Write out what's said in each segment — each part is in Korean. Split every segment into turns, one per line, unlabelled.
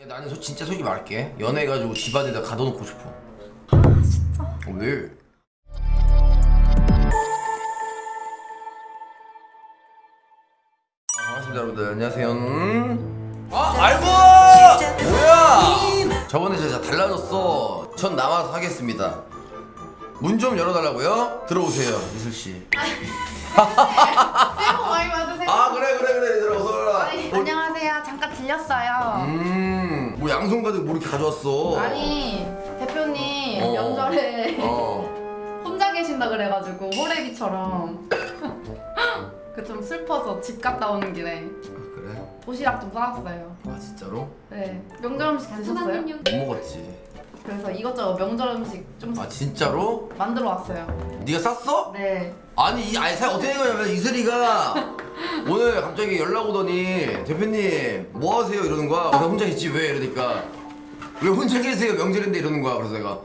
야, 나는 소, 진짜 솔직히 말할게. 연애해가지고 집안에다 가둬놓고 싶어.
아 진짜?
어, 왜? 아, 반갑습니다 여러분들. 안녕하세요. 음? 아 알고! 뭐야? 저번에 진짜 달라졌어. 전 남아서 하겠습니다. 문 좀 열어달라고요? 들어오세요 이슬씨.
새해 복 많이 받으세요
아 그래 그래 그래. 들어오서
아니, 안녕하세요. 잠깐 들렸어요.
음뭐 양손 가득 뭐 이렇게 가져왔어
아니 대표님
어.
명절에
어
혼자 계신다 그래가지고 호래비처럼 그 좀 슬퍼서 집 갔다 오는 길에
아, 그래?
도시락 좀 싸왔어요
아 진짜로?
네 명절 음식 드셨어요?
못 먹었지
그래서 이것저것 명절 음식 좀
아 진짜로?
만들어 왔어요
네가 쌌어?
네
아니 이 아니 어떻게 된 거냐면 이슬이가 오늘 갑자기 연락 오더니 대표님 뭐 하세요? 이러는 거야. 나 혼자 있지 왜? 이러니까. 왜 혼자 계세요? 명절인데 이러는 거야. 그래서 내가.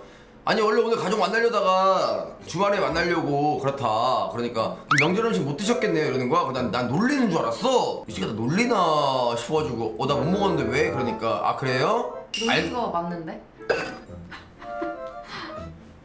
아니 원래 오늘 가족 만나려다가 주말에 만나려고 그렇다. 그러니까 명절 음식 못 드셨겠네요. 이러는 거야. 난, 난 놀리는 줄 알았어. 이 새끼가 나 놀리나 싶어가지고. 어 나 못 먹었는데 왜? 그러니까. 아 그래요? 알-
놀리거 맞는데?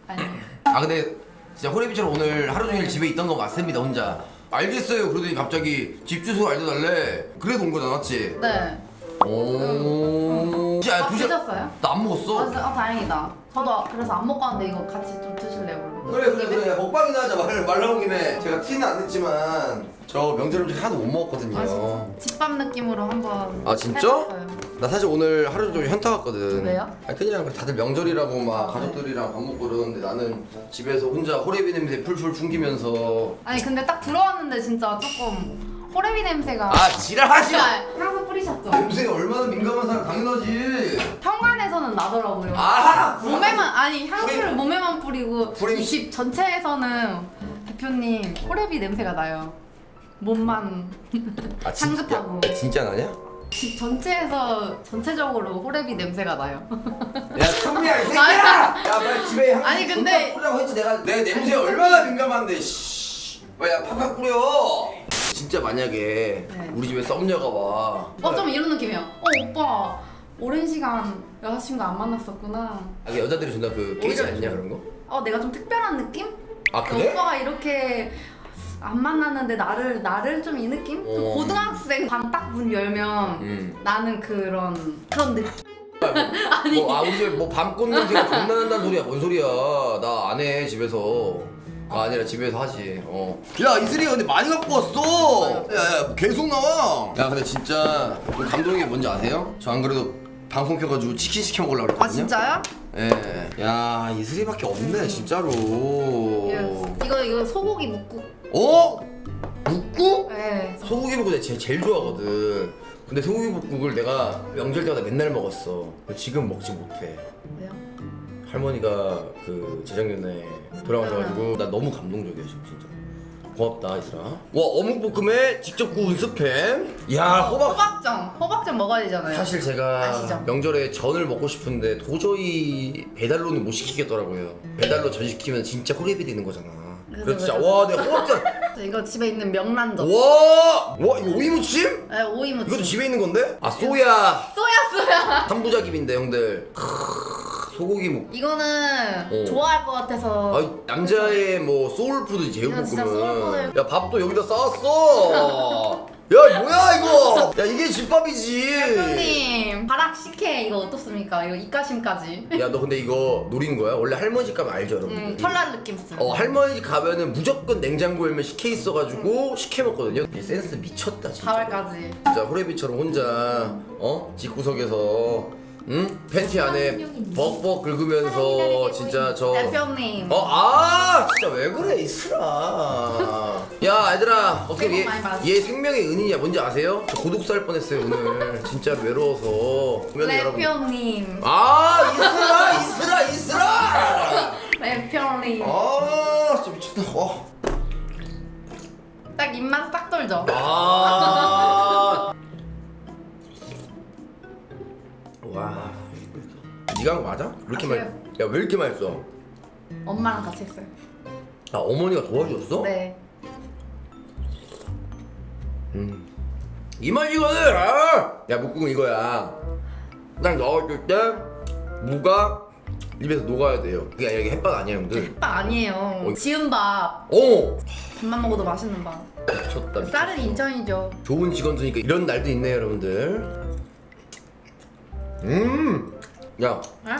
아니
아 근데 진짜 호레비처럼 오늘 하루 종일 집에 있던 거 맞습니다 혼자 알겠어요 그러더니 갑자기 집 주소 알려달래 그래도 온 거잖아 맞지?
네
오 진짜
아,
두 시간
드셨어요?
나안 먹었어
아, 진짜? 아 다행이다 저도 그래서 안 먹고 왔는데 이거 같이 좀 드실래요 그러면?
그래 그래 그래 먹방이나 하자 말, 말 나온 김에 제가 티는 안 냈지만 저 명절 음식 하나도 못 먹었거든요
아 진짜 집밥 느낌으로 한번
아, 진짜?
해봤어요.
나 사실 오늘 하루 종일 현타 왔거든
왜요?
아니 그냥 다들 명절이라고 막 가족들이랑 밥 먹고 그러는데 나는 집에서 혼자 호레비 냄새 풀풀 풍기면서
아니 근데 딱 들어왔는데 진짜 조금 호레비 냄새가
아 지랄하지 마
향수 뿌리셨죠?
냄새가 얼마나 민감한 사람 당연하지.
현관에서는 나더라고요
아,
몸에만 아니 향수를 몸에만 뿌리고 이집 전체에서는 대표님 호레비 냄새가 나요 몸만
아,
향긋하고.
진짜, 진짜 나냐?
집 전체에서 전체적으로 호레비 냄새가 나요
야, 천미야 이 새끼야! 야, 빨리 집에 향
아니, 근데-
뿌리라고 했지 내가 내 냄새 얼마나 민감한데. 씨. 야, 팍팍 뿌려. 진짜 만약에
네.
우리 집에 썸녀가 와.
어 좀 이런 느낌이에요 어 오빠 오랜 시간 여자친구 안 만났었구나
아, 그 여자들이 존나 그 깨지
오히려
않냐 그런 거?
어 내가 좀 특별한 느낌?
아 그래?
오빠가 이렇게 안 만났는데 나를 나를 좀 이 느낌? 좀
어.
고등학생 방 딱 문 열면
음.
나는 그런 그런 느낌.
뭐, 아, 우리 집에 뭐밤 꽂는 존나 난다는 소리야. 뭔 소리야. 나 안 해, 집에서. 아, 아니라 집에서 하지. 어. 야, 이슬이가 근데 많이 갖고 왔어. 야, 야, 계속 나와. 야, 근데 진짜 좀 감동인 게 뭔지 아세요? 저 안 그래도 방송 켜가지고 치킨 시켜 먹으려고
아
그랬거든요.
진짜요?
예. 야, 이슬이밖에 없네, 진짜로.
이거 이거 소고기 묵국.
어? 묵국?
네.
소고기 묵국 내가 제일, 제일 좋아하거든. 근데 소고기 묵국을 내가 명절 때마다 맨날 먹었어. 근데 지금 먹지 못해.
왜요?
할머니가 그 재작년에 돌아가셔가지고 나 너무 감동적이야 지금 진짜 고맙다 이슬아 와 어묵볶음에 직접 구운 스팸 야 호박
호박전. 호박전 먹어야 되잖아요.
사실 제가
아시죠?
명절에 전을 먹고 싶은데 도저히 배달로는 못 시키겠더라고요 배달로 전 시키면 진짜 호레비 되는 거잖아
그래서
그래서 진짜
그래서-
와 내가 호박전
이거 집에 있는 명란젓.
와! 와 이거 오이무침?
네, 오이 무침.
이것도 집에 있는 건데? 아 소야
쏘야 쏘야.
삼부작입인데 형들 크으, 소고기 묵
이거는
어.
좋아할 것 같아서.
아 남자의 뭐 소울푸드
진짜
제육볶음은
소울푸드.
야 밥도 여기다 싸왔어 야 뭐야 야 이게 집밥이지
대표님 바락 식혜 이거 어떻습니까? 이거 입가심까지.
야 너 근데 이거 노린 거야? 원래 할머니 집 가면 알죠 여러분
음, 설날 느낌 쓰.
어 할머니 집 가면은 무조건 냉장고 열면 식혜 있어가지고 식혜 먹거든요 얘 센스 미쳤다 진짜
4월까지.
진짜 호레비처럼 혼자 어 집구석에서 응 팬티 안에 벅벅 긁으면서 진짜 저
대표님.
어, 아, 진짜 왜 그래, 이슬아. 야, 얘들아, 어떻게 얘. 얘 생명의 은인이야. 뭔지 아세요? 저 고독 살 뻔했어요, 오늘. 진짜 외로워서. 그러면 여러분.
대표님.
아, 이슬아, 이슬아, 이슬아!
대표님.
아, 진짜 미쳤다. 어.
딱 입맛 딱 돌죠.
아. 와. 네가 한 거 맞아? 왜 이렇게
아,
많이? 야, 왜 이렇게 맛있어?
엄마랑 같이 했어요.
아, 어머니가 도와줬어?
네.
음. 이 맛이거든! 아! 야, 묵국은 이거야. 딱 넣었을 때 무가 입에서 녹아야 돼요. 그게 이게 햇밥 아니야 형들.
밥 아니에요.
어이.
지은 밥.
오
밥만 먹어도 맛있는 밥.
미쳤다. 미쳤다.
쌀은 인천이죠.
좋은 직원 쓰니까 이런 날도 있네요 여러분들. 음. 야,
에?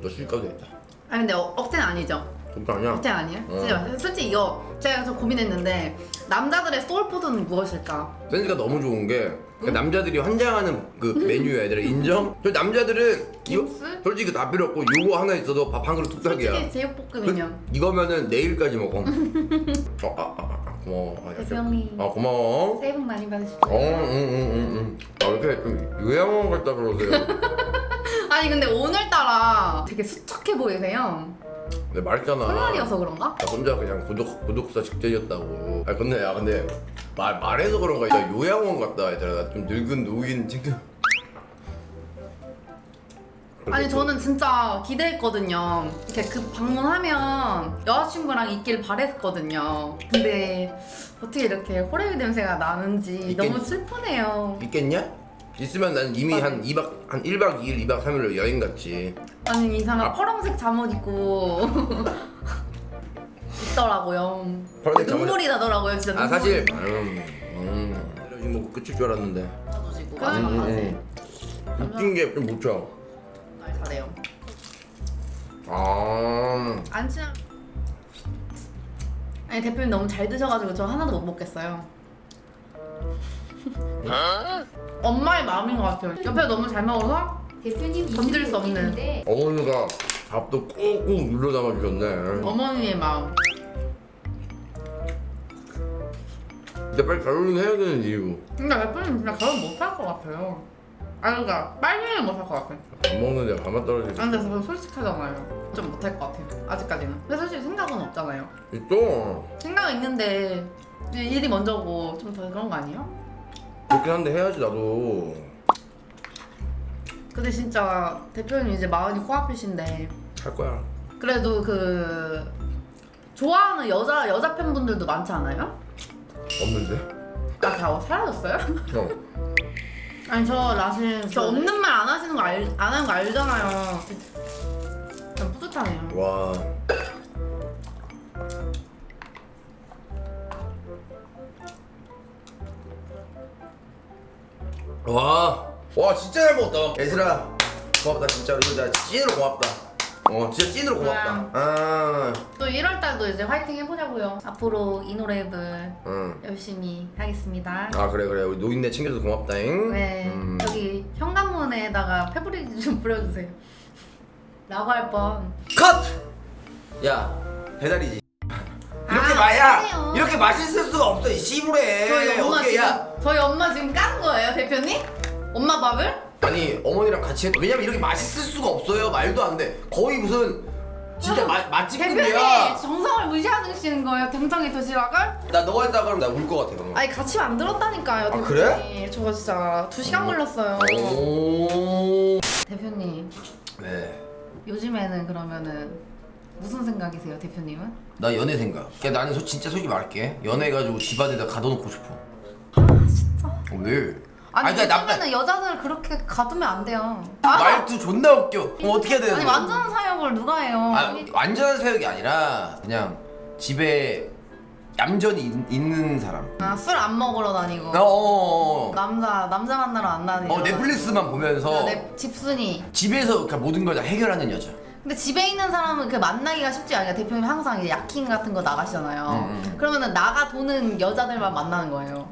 너 술가도 있다.
아니 근데 어, 억텐 아니죠?
진짜 아니야? 어.
진짜. 솔직히 이거 제가 좀 고민했는데 남자들의 소울푸드는 무엇일까?
센스가 너무 좋은 게 그러니까 남자들이 환장하는 그 메뉴야 얘들아 인정? 저 남자들은 이거
김스?
솔직히 다 필요 없고 요거 하나 있어도 밥 한 그릇 뚝딱이야
솔직히 제육볶음이요.
그, 이거면은 내일까지 먹어 어, 아, 아, 아, 고마워 아,
대표 형님
아 고마워
새해 복 많이 받으십시오.
어, 응, 응, 응, 응. 아, 왜 이렇게 좀 요양원 같다 그러세요?
아니 근데 오늘따라 되게 수척해 보이세요.
내 말했잖아.
설날이어서 그런가?
나 혼자 그냥 구독 구독자 직전이었다고. 아 근데 야 근데 말 말해서 그런가? 야 요양원 같다 얘들아. 나 좀 늙은 노인 챙겨.
아니 저는 진짜 기대했거든요. 이렇게 그 방문하면 여자친구랑 있길 바랬거든요. 근데 어떻게 이렇게 호레비 냄새가 나는지
있겠-
너무 슬프네요.
있겠냐? 있으면 난 이미. 한 2박 한 1박 2일 2박 3일로 여행 갔지.
아니 이상한
아.
파란색 잠옷 입고 있더라고요.
파란색 잠옷-
눈물이 나더라고요 진짜.
아
눈물이.
사실 음, 음. 이거 먹고 끝일 줄 알았는데.
그러지
음,
마세요.
음. 웃긴 게좀 묻혀.
말 잘해요.
아.
안 친한. 아니 대표님 너무 잘 드셔가지고 저 하나도 못 먹겠어요. 엄마의 마음인 것 같아요. 옆에 너무 잘 먹어서
대표님
건들 수 없는.
있는데
어머니가 밥도 꾹꾹 눌러 담아 주셨네.
어머니의 마음.
근데 빨리 결혼 해야 되는 이유.
근데 대표님 진짜 결혼 못할 것 같아요. 아니 그러니까 빨리는 못할 것 같아요.
밥 먹는데 밥만 떨어지지.
아, 근데 저 솔직하잖아요. 좀 못할 것 같아요. 아직까지는. 근데 솔직히 생각은 없잖아요.
있어.
생각은 있는데 일이 먼저고 좀 더 그런 거 아니에요?
그렇긴 한데 해야지 나도.
근데 진짜 대표님 이제 마흔이 코앞이신데
할 거야.
그래도 그 좋아하는 여자 여자 팬분들도 많지 않아요?
없는데?
아, 다 사라졌어요?
형.
아니 저 사실 저 없는 말 안 하시는 거 알, 안 하는 거 알잖아요. 좀 뿌듯하네요.
와. 와. 와 진짜 잘 먹었다. 예슬아 고맙다 진짜로 이거 나 찐으로 고맙다. 어 진짜 찐으로 고맙다. 아.
또 1월 달도 이제 화이팅 해보자고요. 앞으로 이노래블
응.
열심히 하겠습니다.
아 그래 그래 우리 노인네 챙겨줘서 고맙다잉.
네
음.
여기 현관문에다가 페브리즈 좀 뿌려주세요. 라고 할 뻔.
컷. 야 배달이지. 이렇게
아,
마야. 이렇게 맛있을 수가 없어 이 씨부래.
저희 엄마 지금
야.
저희 엄마 지금 깐 거예요 대표님? 엄마 밥을?
아니 어머니랑 같이 했 왜냐면 이렇게 맛있을 수가 없어요 말도 안돼 거의 무슨 진짜 마,
대표님
맛집인데야
정성을 무시하시는 거예요 경정의 도시락을?
나 너가 했다 그러면 나 울 것 같아 그러면
아니 같이 만들었다니까요
아,
대표님.
그래?
저 진짜 2 시간 걸렸어요.
오
대표님
네.
요즘에는 그러면은 무슨 생각이세요 대표님은?
나 연애 생각 야 나는 소, 진짜 솔직히 말할게 연애해가지고 집안에다 가둬놓고 싶어
아 진짜.
어, 왜?
아니
아니, 그러니까 나-
요즘에는 여자들 그렇게 가두면 안 돼요. 아,
말투 존나 웃겨 그럼 어떻게 해야 되는
아니
거야?
완전 사역을 누가 해요?
아, 완전한 사역이 아니라 그냥 집에 얌전히 있, 있는 사람
아, 술안 먹으러 다니고
어, 어, 어.
남자 남자 만나러 안 다니고
어 넷플릭스만 보면서
내 집순이
집에서 그냥 모든 걸 다 해결하는 여자
근데 집에 있는 사람은 그 만나기가 쉽지 않아요 대표님 항상 이제 야킹 같은 거 나가시잖아요
음, 음.
그러면은 나가 도는 여자들만 만나는 거예요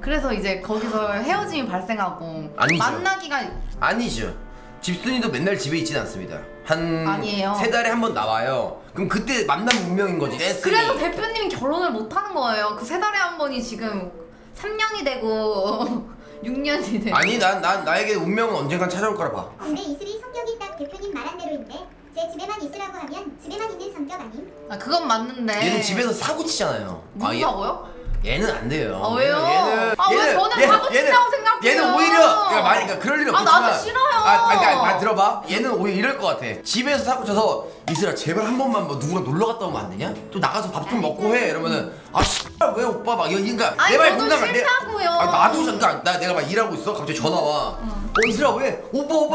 그래서 이제 거기서 헤어짐이 발생하고
아니죠.
만나기가
아니죠. 집순이도 맨날 집에 있진 않습니다. 한
아니에요.
세 달에 한 번 나와요. 그럼 그때 만남 운명인 거지. 레슨이.
그래서 대표님이 결혼을 못 하는 거예요 그 세 달에 한 번이 지금 3년이 되고 6년이 되고
아니 난 난 나에게 운명은 언젠간 찾아올 거라 봐.
근데 이슬이 성격이 딱 대표님 말한 대로인데 제 집에만 있으라고 하면 집에만 있는 성격 아님?
아 그건 맞는데
얘는 집에서 사고 치잖아요.
무슨
얘-
사고요?
얘는 안 돼요.
아, 왜요?
얘는
아, 왜 저는 사고 친다고 생각해요?
얘는 오히려 그러니까 말 그러니까 그럴
아,
없지만
나도 싫어요.
아, 아니, 그러니까 말 들어봐. 얘는 오히려 이럴 것 같아. 집에서 사고 쳐서 이슬아 제발 한 번만 뭐 누구랑 놀러 갔다 오면 안 되냐? 또 나가서 밥 좀 먹고 해. 이러면은 아 씨발 왜 오빠 막 이거 그러니까
아니,
내말
저도
공감 안 돼.
싫다고요.
아 나도 그러니까 나 내가 막 일하고 있어. 갑자기 전화 와. 어 이슬아 왜 오빠 오빠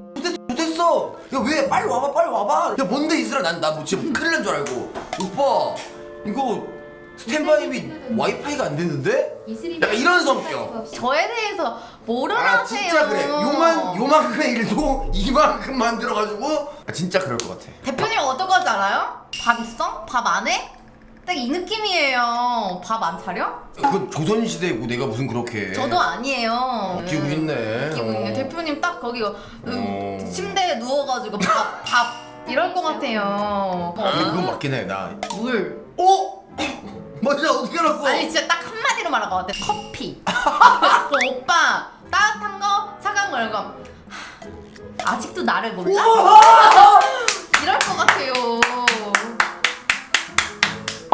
형! 야왜 빨리 와봐 빨리 와봐 야 뭔데 이슬아 난나 뭐 지금 큰일 난 줄 알고 오빠 이거 스탠바이비 와이파이가 안 됐는데? 약간 이런 성격
저에 대해서 뭐를
아? 진짜 그래 요만 요만큼의 일도 이만큼 만들어가지고 아, 진짜 그럴 것 같아
대표님 어떤 건지 알아요? 밥 있어? 밥 안 해? 딱 이 느낌이에요. 밥 안 차려?
그건 조선 시대고 내가 무슨 그렇게
저도 아니에요.
웃기고 있네
웃기고 있네.
어.
대표님 딱 거기 그
어.
침대에 누워가지고 밥, 밥 이럴 것 같아요.
근데 그건 맞긴 해 나
물.
어? 맞아 어떻게 알았어?
아니 진짜 딱 한마디로 말할 것 같아. 커피. 그 오빠 따뜻한 거, 차가운 거 이런 거. 하, 아직도 나를 몰라?
우와!
이럴 것 같아요.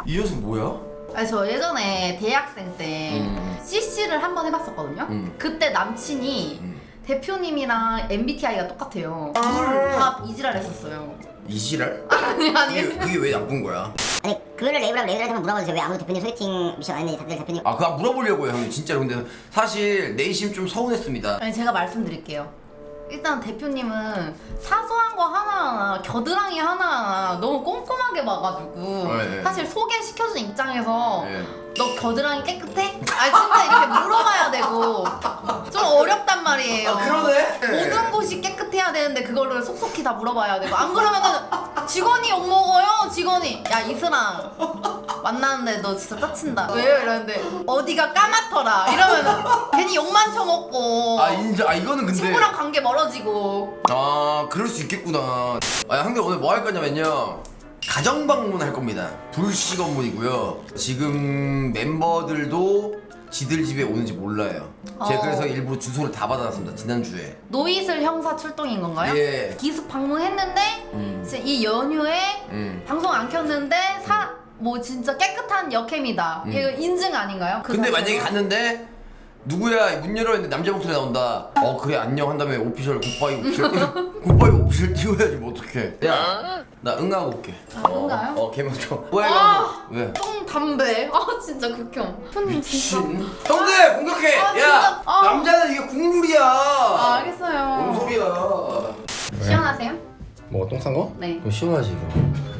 이 녀석 뭐야?
아니 저 예전에 대학생 때
음.
CC를 한 번 해봤었거든요.
음.
그때 남친이
음.
대표님이랑 MBTI가 똑같아요.
아.
물, 밥, 이지랄 했었어요.
이지랄?
아니 아니.
그게, 그게 왜 나쁜 거야?
아니 그거를 레이블하고 레이블한테 한번 물어봐주세요 왜 아무도 대표님 소개팅 미션 안 했는지 다들 대표님
아 그거 물어보려고요 형님 진짜로 근데 사실 내심 좀 서운했습니다
아니 제가 말씀드릴게요. 일단 대표님은 사소한 거 하나하나 겨드랑이 하나하나 너무 꼼꼼하게 봐가지고
네, 네.
사실 소개시켜준 입장에서
예.
너 겨드랑이 깨끗해? 아 진짜 이렇게 물어봐야 되고 좀 어렵단 말이에요.
아 그러네?
모든 곳이 깨끗해야 되는데 그거를 속속히 다 물어봐야 되고 안 그러면은 직원이 욕 먹어요 직원이. 야 이슬아. 만나는데 너 진짜 짜친다. 왜요 이러는데 어디가 까맣더라. 이러면은 괜히 욕만 쳐먹고
아 인정 아 이거는 근데
친구랑 관계 멀어지고.
아 그럴 수 있겠구나. 아 형들 오늘 뭐 할 거냐면요 가정 방문 할 겁니다 불시 검문이고요 지금 멤버들도 지들 집에 오는지 몰라요 제가
어.
그래서 일부러 주소를 다 받아놨습니다 지난주에
노이슬 형사 출동인 건가요?
예.
기습 방문했는데
음.
진짜 이 연휴에
음.
방송 안 켰는데 사 뭐 진짜 깨끗한 역캠이다
음.
이거 인증 아닌가요? 그
근데
자체가?
만약에 갔는데 누구야? 문 열어 했는데 남자 목소리 나온다. 어 그래 안녕 한 다음에 오피셜 굿바이 오피셜 굿바이 오피셜 띄워야지 뭐 어떡해. 야 나 응하고 올게.
아, 응가요?
어 개명초 뭐야
아!
이거? 왜?
똥 담배. 아 진짜 극혐. 손님 진짜
미친 형들 공격해!
아,
야
진짜. 아.
남자는 이게 국물이야.
아 알겠어요.
뭔 소리야.
시원하세요?
뭐가 똥 싼 거?
네.
그거 시원하지 이거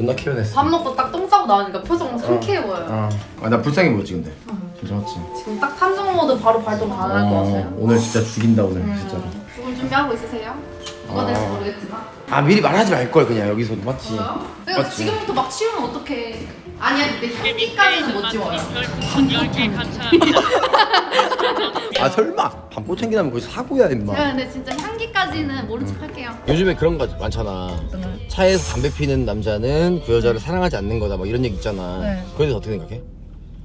존나 키워냈어.
밥 먹고 딱 똥 싸고 나오니까 표정 상쾌해 보여요
아나 불쌍해 보였지 근데. 진짜 맞지.
지금 딱 탐정 모드 바로 발동 가능할 것 같아요.
오늘 진짜 죽인다 오늘
음, 조금 준비하고 있으세요? 뭐가 될지
어.
모르겠지만.
아 미리 말하지 말 걸 그냥. 여기서 맞지?
그러니까
맞지?
지금부터 막 치우면 어떡해. 아니야 근데 향기까지는 못 지워요.
10개 감사합니다.
아 설마. 반포 챙기나면 거기서 사고야 임마.
야 근데 진짜 향기 까지는 모른 척 할게요
요즘에 그런 거 많잖아 차에서 담배 피는 남자는 그 여자를 사랑하지 않는 거다 막 이런 얘기 있잖아
네.
그에 대해서 어떻게 생각해?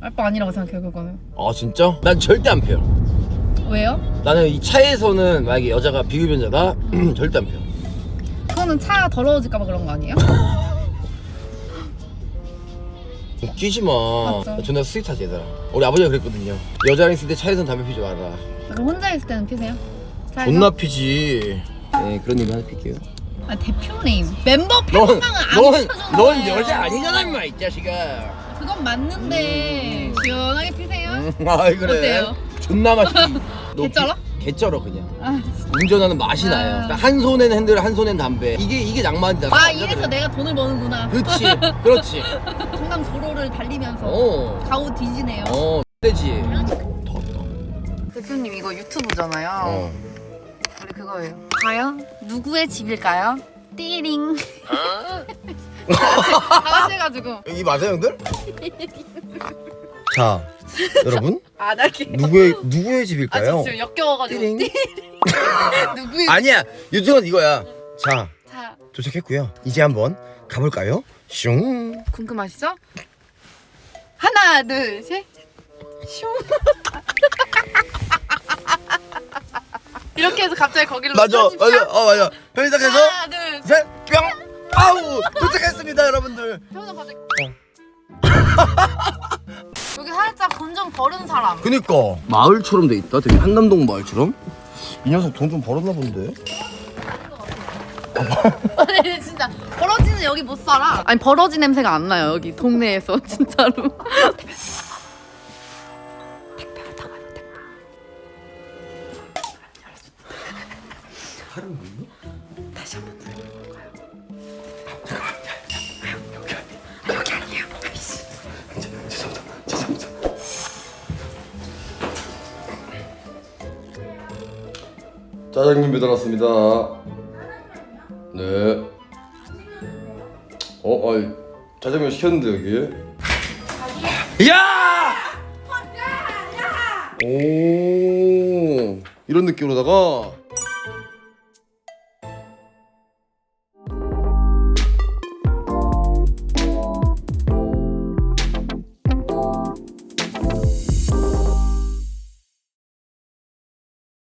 알바 아니라고 생각해요 그거는
아 진짜? 난 절대 안 펴.
왜요?
나는 이 차에서는 만약에 여자가 비흡연자다 절대 안 펴.
그거는 차 더러워질까 봐 그런 거 아니에요?
웃기지 마.
맞죠.
존나 스윗하지 얘들아. 우리 아버지가 그랬거든요. 여자랑 있을 때 차에서는 담배 피지 마라.
그럼 혼자 있을 때는 피세요?
존나 피지. 네 그런 얘기 하나 필게요.
아 대표님 멤버
넌,
패션은 안
넌,
입혀주는
넌. 여자 아니잖아 임마 이 자식아.
그건 맞는데 시원하게 피세요.
음, 아이 그래.
어때요?
존나 맛있지. 너
개쩔어?
피- 개쩔어 그냥.
아,
운전하는 맛이 나요. 그러니까 한 손에는 핸들, 한 손에는 담배. 이게 이게 낭만이다.
아 이래서 내가 돈을 버는구나.
그렇지, 그렇지.
강남 도로를 달리면서
어,
가오 뒤지네요.
어, 되지. 더웠다.
대표님 이거 유튜브잖아요.
어.
우리 그거예요. 과연 누구의 집일까요? 띠링. 다 같이 해가지고
여기 맞아요, 형들? 자, 여러분
안 할게.
누구의 누구의
아
집일까요?
지금 역겨워가지고
띠링.
누구의
아니야, 유튜브는 이거야. 자,
자
도착했고요. 이제 한번 가볼까요? 슝.
궁금하시죠? 하나 둘 셋. 슝. 이렇게 해서 갑자기 거기로
맞아. 맞아, 어 맞아. 편의점에서
하나 둘 셋.
셋, 뿅. 아우, 도착했습니다, 여러분들.
표정 갑자기. 여기 살짝 돈좀 버는 사람.
그니까 마을처럼 돼 있다. 되게 한남동 마을처럼. 이 녀석 돈 좀 벌었나 본데.
아니 진짜 버러지는 여기 못 살아. 아니 버러지 냄새가 안 나요 여기 동네에서 진짜로.
짜장면 배달 왔습니다. 네. 어, 아이 짜장면 시켰는데 여기. 야! 오 이런 느낌으로다가